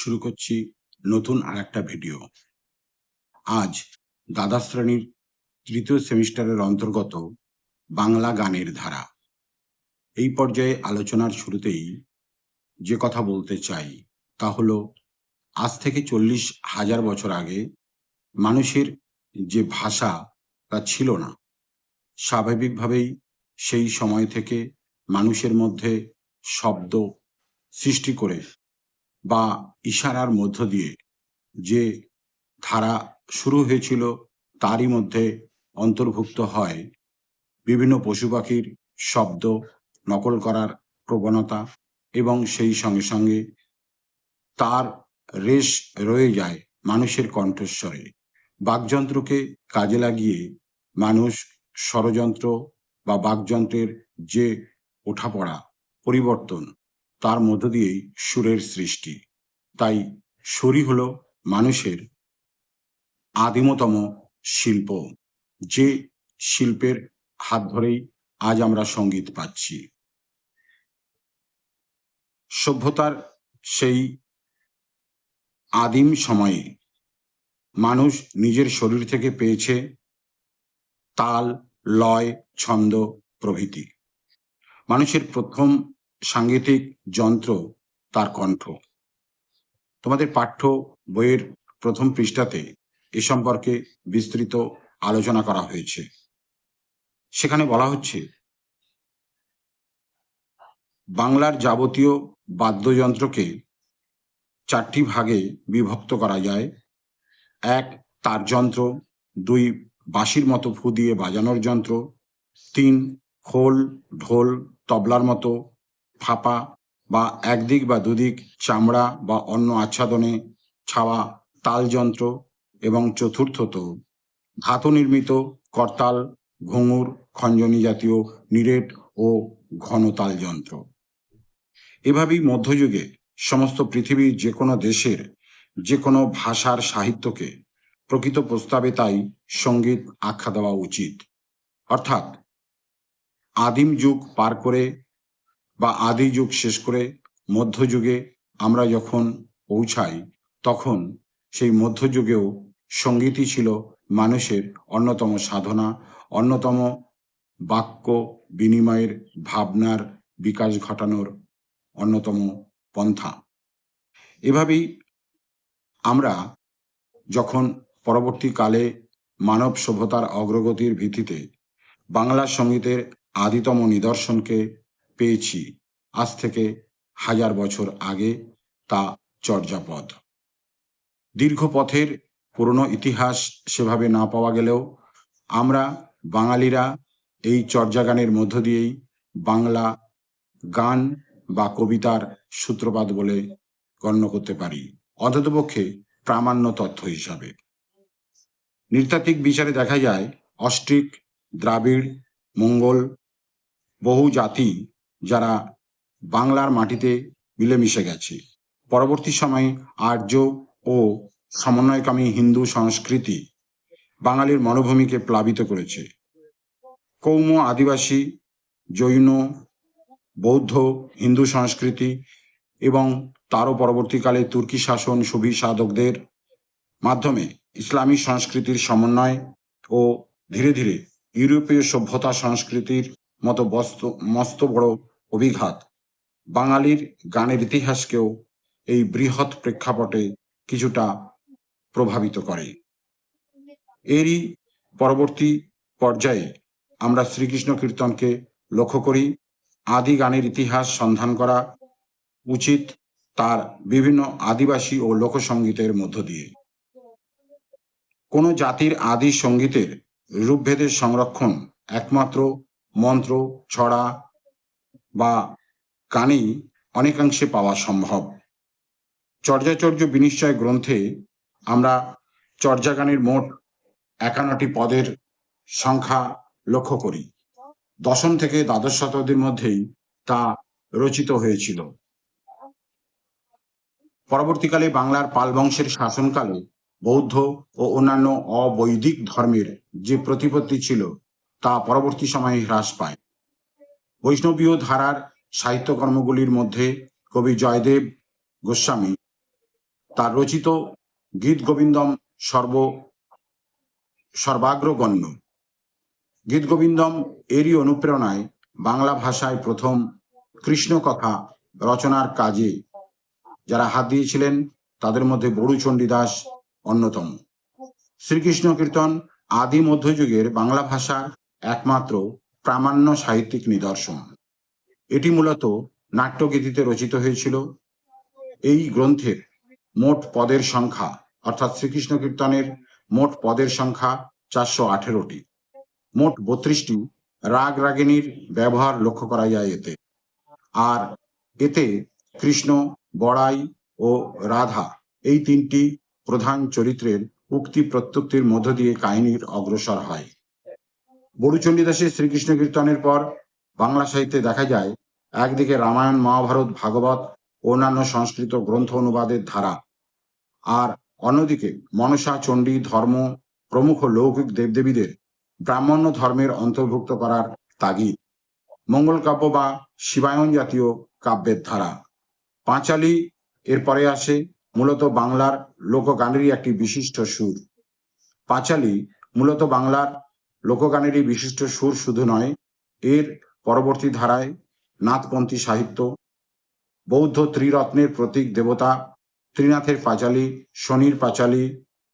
শুরু করছি নতুন আর একটা ভিডিও আজ দ্বাদশ শ্রেণির তৃতীয় সেমিস্টারের অন্তর্গত বাংলা গানের ধারা। এই পর্যায়ে আলোচনার শুরুতেই যে কথা বলতে চাই তা হলো, আজ থেকে চল্লিশ হাজার বছর আগে মানুষের যে ভাষা তা ছিল না, স্বাভাবিকভাবেই সেই সময় থেকে মানুষের মধ্যে শব্দ সৃষ্টি করে বা ইশারার মধ্য দিয়ে যে ধারা শুরু হয়েছিল, তারই মধ্যে অন্তর্ভুক্ত হয় বিভিন্ন পশু পাখির শব্দ, নকল করার প্রবণতা এবং সেই সঙ্গে সঙ্গে তার রেশ রয়ে যায় মানুষের কণ্ঠস্বরে। বাকযন্ত্রকে কাজে লাগিয়ে মানুষ ষড়যন্ত্র বা বাকযন্ত্রের যে ওঠাপড়া, পরিবর্তন তার মধ্য দিয়েই সুরের সৃষ্টি। তাই সুরই হলো মানুষের আদিমতম শিল্প, যে শিল্পের হাত ধরেই আজ আমরা সংগীত পাচ্ছি। সভ্যতার সেই আদিম সময়ে মানুষ নিজের শরীর থেকে পেয়েছে তাল, লয়, ছন্দ প্রভৃতি। মানুষের প্রথম সাংগীতিক যন্ত্র তার কণ্ঠ। তোমাদের পাঠ্য বইয়ের প্রথম পৃষ্ঠাতে এ সম্পর্কে বিস্তৃত আলোচনা করা হয়েছে। সেখানে বলা হচ্ছে, বাংলার যাবতীয় বাদ্যযন্ত্রকে চারটি ভাগে বিভক্ত করা যায়। এক, তার যন্ত্র। দুই, বাঁশির মতো ফু দিয়ে বাজানোর যন্ত্র। তিন, খোল, ঢোল, তবলার মতো ফাঁপা বা একদিক বা দুদিক, চামড়া বা অন্য আচ্ছাদনে, ছাওয়া, তালযন্ত্র এবং চতুর্থত ধাতু নির্মিত করতাল, ঘুঙুর, খঞ্জনি জাতীয় নিরেট ও ঘন তালযন্ত্র। এভাবেই মধ্যযুগে সমস্ত পৃথিবীর যে কোনো দেশের যে কোনো ভাষার সাহিত্যকে প্রকৃত প্রস্তাবে তাই সংগীত আখ্যা দেওয়া উচিত। অর্থাৎ আদিম যুগ পার করে বা আদি যুগ শেষ করে মধ্যযুগে আমরা যখন পৌঁছাই, তখন সেই মধ্যযুগেও সঙ্গীতই ছিল মানুষের অন্যতম সাধনা, অন্যতম বাক্য বিনিময়ের ভাবনার বিকাশ ঘটানোর অন্যতম পন্থা। এভাবেই আমরা যখন পরবর্তীকালে মানব সভ্যতার অগ্রগতির ভিত্তিতে বাংলা সঙ্গীতের আদিতম নিদর্শনকে পেয়েছি আজ থেকে হাজার বছর আগে তা চর্যাপদ। দীর্ঘ পথের পুরনো ইতিহাস সেভাবে না পাওয়া গেলেও আমরা বাঙালিরা এই চর্যাগানের মধ্য দিয়েই বাংলা গান বা কবিতার সূত্রপাত বলে গণ্য করতে পারি, অন্ততপক্ষে প্রামাণ্য তথ্য হিসাবে। নৃতাত্ত্বিক বিচারে দেখা যায় অস্ট্রিক দ্রাবিড়, মঙ্গল বহু জাতি যারা বাংলার মাটিতে মিলেমিশে গেছে। পরবর্তী সময়ে আর্য ও সমন্বয়কামী হিন্দু সংস্কৃতি বাঙালির মনোভূমিকে প্লাবিত করেছে। কৌম, আদিবাসী, জৈন, বৌদ্ধ, হিন্দু সংস্কৃতি এবং তারও পরবর্তীকালে তুর্কি শাসন সুভি সাধকদের মাধ্যমে ইসলামী সংস্কৃতির সমন্বয় ও ধীরে ধীরে ইউরোপীয় সভ্যতা সংস্কৃতির মতো মস্ত বড় অভিঘাত। বাঙালির গানের ইতিহাসকেও এই বৃহৎ প্রেক্ষাপটে কিছুটা প্রভাবিত করে। এরই পরবর্তী পর্যায়ে আমরা শ্রীকৃষ্ণ কীর্তনকে লক্ষ্য করি। আদি গানের ইতিহাস সন্ধান করা উচিত তার বিভিন্ন আদিবাসী ও লোকসঙ্গীতের মধ্য দিয়ে। কোনো জাতির আদি সঙ্গীতের রূপভেদের সংরক্ষণ একমাত্র মন্ত্র, ছড়া বা গানেই অনেকাংশে পাওয়া সম্ভব। চর্যাচর্য বিনিশ্চয় গ্রন্থে আমরা চর্যাগানের মোট একান্নটি পদের সংখ্যা লক্ষ্য করি। দশম থেকে দ্বাদশ শতাব্দীর মধ্যেই তা রচিত হয়েছিল। পরবর্তীকালে বাংলার পাল বংশের শাসনকালে বৌদ্ধ ও অন্যান্য অবৈদিক ধর্মের যে প্রতিপত্তি ছিল, তা পরবর্তী সময়ে হ্রাস পায়। বৈষ্ণবীয় ধারার সাহিত্যকর্মগুলির মধ্যে কবি জয়দেব গোস্বামী, তার রচিত গীত গোবিন্দম সর্ব সর্বাগ্রগণ্য। গীত গোবিন্দম এরই অনুপ্রেরণায় বাংলা ভাষায় প্রথম কৃষ্ণ কথা রচনার কাজে যারা হাত দিয়েছিলেন, তাদের মধ্যে বড়ু চণ্ডীদাস অন্যতম। শ্রীকৃষ্ণ কীর্তন আদি মধ্যযুগের বাংলা ভাষার একমাত্র প্রামাণ্য সাহিত্যিক নিদর্শন। এটি মূলত নাট্যগীতিতে রচিত হয়েছিল। এই গ্রন্থের মোট পদের সংখ্যা, অর্থাৎ শ্রীকৃষ্ণ কীর্তনের মোট পদের সংখ্যা চারশো আঠেরোটি। মোট বত্রিশটি রাগ রাগিনীর ব্যবহার লক্ষ্য করা যায় এতে। আর এতে কৃষ্ণ, বড়াই ও রাধা এই তিনটি প্রধান চরিত্রের উক্তি প্রত্যুক্তির মধ্য দিয়ে কাহিনীর অগ্রসর হয়। বড়ুচণ্ডীদাসের শ্রীকৃষ্ণ কীর্তনের পর বাংলা সাহিত্যে দেখা যায়, একদিকে রামায়ণ, মহাভারত, ভাগবত, অন্যান্য সংস্কৃত গ্রন্থ অনুবাদের ধারা। আর অন্যদিকে মনসা, চণ্ডী, ধর্ম, প্রমুখ লৌকিক দেবদেবীদের ব্রাহ্মণ্য ধর্মের অন্তর্ভুক্ত করার তাগিদ। মঙ্গল কাব্য বা শিবায়ন জাতীয় কাব্যের ধারা। পাঁচালী এরপরে আসে মূলত বাংলার লোকগানেরই একটি বিশিষ্ট সুর। পাঁচালী মূলত বাংলার লোকগানেরই বিশিষ্ট সুর শুধু নয়, এর পরবর্তী ধারায় নাথপন্থী সাহিত্য, বৌদ্ধ ত্রিরত্নের প্রতীক দেবতা, ত্রিনাথের পাঁচালী, শনির পাঁচালী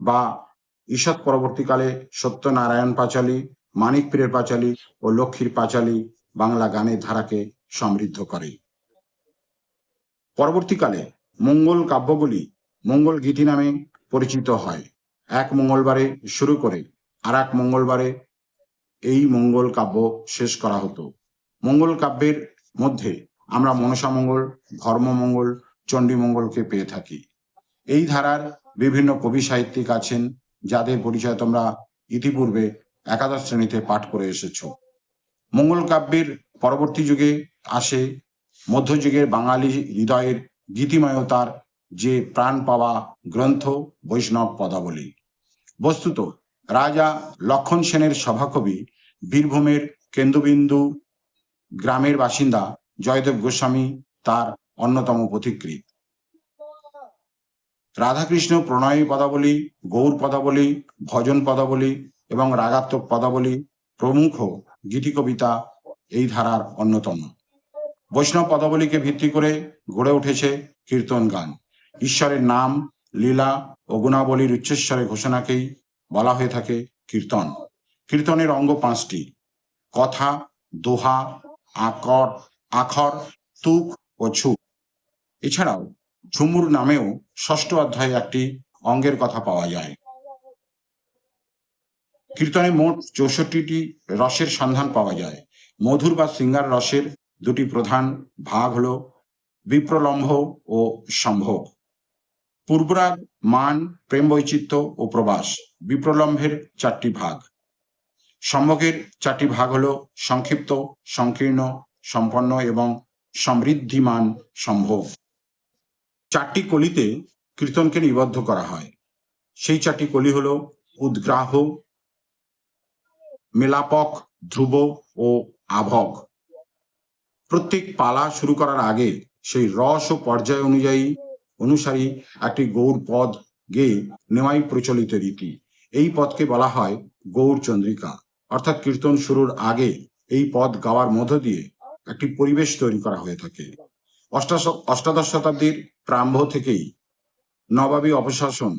বা ঈষৎ পরবর্তীকালে সত্যনারায়ণ পাঁচালী মানিক পীরের পাঁচালী ও লক্ষ্মীর পাঁচালী বাংলা গানের ধারাকে সমৃদ্ধ করে। পরবর্তীকালে মঙ্গল কাব্যগুলি মঙ্গল গীতি নামে পরিচিত হয়। এক মঙ্গলবারে শুরু করে আর এক মঙ্গলবারে এই মঙ্গল কাব্য শেষ করা হতো। মঙ্গল কাব্যের মধ্যে আমরা মনসা মঙ্গল ধর্মমঙ্গল চণ্ডীমঙ্গলকে পেয়ে থাকি। এই ধারার বিভিন্ন কবি সাহিত্যিক আছেন, যাদের পরিচয় তোমরা ইতিপূর্বে একাদশ শ্রেণীতে পাঠ করে এসেছ। মঙ্গল কাব্যের পরবর্তী যুগে আসে, মধ্যযুগের বাঙালি হৃদয়ের গীতিময়তার যে প্রাণ পাওয়া গ্রন্থ বৈষ্ণব পদাবলী। বস্তুত রাজা লক্ষণ সেনের সভাকবি, বীরভূমের কেন্দ্রবিন্দু গ্রামের বাসিন্দা জয়দেব গোস্বামী তার অন্যতম পথিকৃৎ। রাধাকৃষ্ণ প্রণয়ী পদাবলী, গৌর পদাবলী, ভজন পদাবলী এবং রাগাত্মক পদাবলী প্রমুখ গীতি কবিতা এই ধারার অন্যতম। বৈষ্ণব পদাবলীকে ভিত্তি করে গড়ে উঠেছে কীর্তন গান। ঈশ্বরের নাম, লীলা ও গুণাবলীর উচ্চস্বরে ঘোষণাকেই বলা হয়ে থাকে কীর্তন। কীর্তনের অঙ্গ পাঁচটি। কথা, দোহা, আকর, আখর তুক ও ছুক এছাড়াও ঝুমুর নামেও ষষ্ঠ অধ্যায়ে একটি অঙ্গের কথা পাওয়া যায়। কীর্তনে মোট চৌষট্টিটি রসের সন্ধান পাওয়া যায়। মধুর বা সিঙ্গার রসের দুটি প্রধান ভাগ হল বিপ্রলম্ভ ও সম্ভোগ। পূর্বরাগ, মান, প্রেম বৈচিত্র্য ও প্রবাস বিপ্রলম্ভের চারটি ভাগ। সম্ভোগের চারটি ভাগ হল সংক্ষিপ্ত, সংকীর্ণ, সম্পন্ন এবং সমৃদ্ধিমান সম্ভোগ চারটি কলিতে কীর্তনকে নিবদ্ধ করা হয়। সেই চারটি কলি হল উদ্গ্রাহ, মেলাপক, ধ্রুব ও আভক। প্রত্যেক পালা শুরু করার আগে সেই রস ও পর্যায় অনুযায়ী অনুসারী একটি গৌর পদ গেয়ে নেওয়াই প্রচলিত রীতি। এই পদকে বলা হয় গৌর চন্দ্রিকা। অর্থাৎ কীর্তন শুরুর আগে এই পদ গাওয়ার মধ্য দিয়ে একটি পরিবেশ তৈরি করা হয়ে থাকে। অষ্টাদশ শতাব্দীর প্রারম্ভ থেকেই নবাবী অপশাসন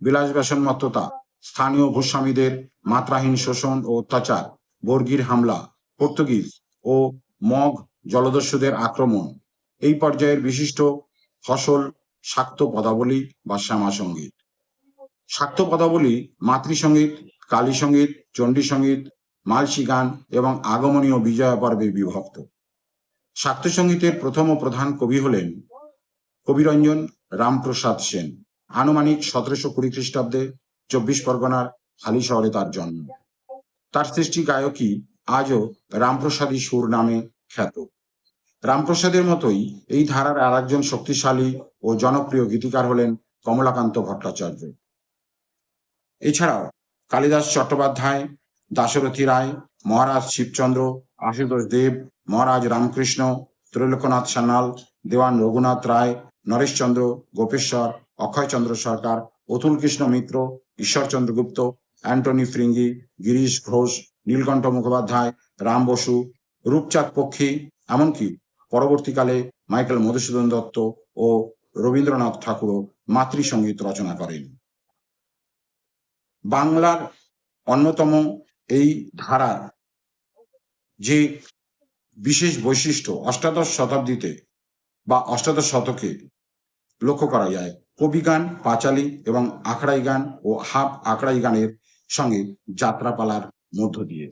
বিলাস ব্যসনমত্ততা স্থানীয় ভূস্বামীদের মাত্রাহীন শোষণ ও অত্যাচার, বর্গীর হামলা, পর্তুগিজ ও মগ জলদস্যুদের আক্রমণ, এই পর্যায়ের বিশিষ্ট ফসল শাক্ত পদাবলী বা শ্যামা সংগীত। শাক্ত পদাবলী মাতৃসঙ্গীত কালী সংগীত, চণ্ডী সংগীত, মালসি গান এবং আগমনীয় বিজয়া পর্বে বিভক্ত। শাক্ত সঙ্গীতের প্রথম ও প্রধান কবি হলেন কবিরঞ্জন রামপ্রসাদ সেন। আনুমানিক সতেরোশো কুড়ি খ্রিস্টাব্দে চব্বিশ পরগনার হালি শহরে তার জন্ম। তার সৃষ্টি গায়কী আজও রামপ্রসাদী সুর নামে খ্যাত। রামপ্রসাদের মতোই এই ধারার আর একজন শক্তিশালী ও জনপ্রিয় গীতিকার হলেন কমলাকান্ত ভট্টাচার্য। এছাড়াও কালিদাস চট্টোপাধ্যায়, দাশরথী রায়, মহারাজ শিবচন্দ্র, আশুতোষ দেব, মহারাজ রামকৃষ্ণ ত্রৈলোকনাথ সান্যাল, দেওয়ান রঘুনাথ রায়, নরেশচন্দ্র গোপেশ্বর, অক্ষয়চন্দ্র সরকার, অতুল কৃষ্ণ মিত্র, ঈশ্বরচন্দ্র গুপ্ত, অ্যান্টনি ফ্রিঙ্গি, গিরিশ ঘোষ, নীলকণ্ঠ মুখোপাধ্যায়, রাম বসু, রূপচাঁদ পক্ষী, এমনকি পরবর্তীকালে মাইকেল মধুসূদন দত্ত ও রবীন্দ্রনাথ ঠাকুরও মাতৃসঙ্গীত রচনা করেন। বাংলার অন্যতম এই ধারার যে বিশেষ বৈশিষ্ট্য অষ্টাদশ শতাব্দীতে বা অষ্টাদশ শতকে লক্ষ্য করা যায় কবিগান পাঁচালী এবং আখড়াই গান ও হাফ আখড়াই গানের সঙ্গে যাত্রাপালার মধ্য দিয়ে।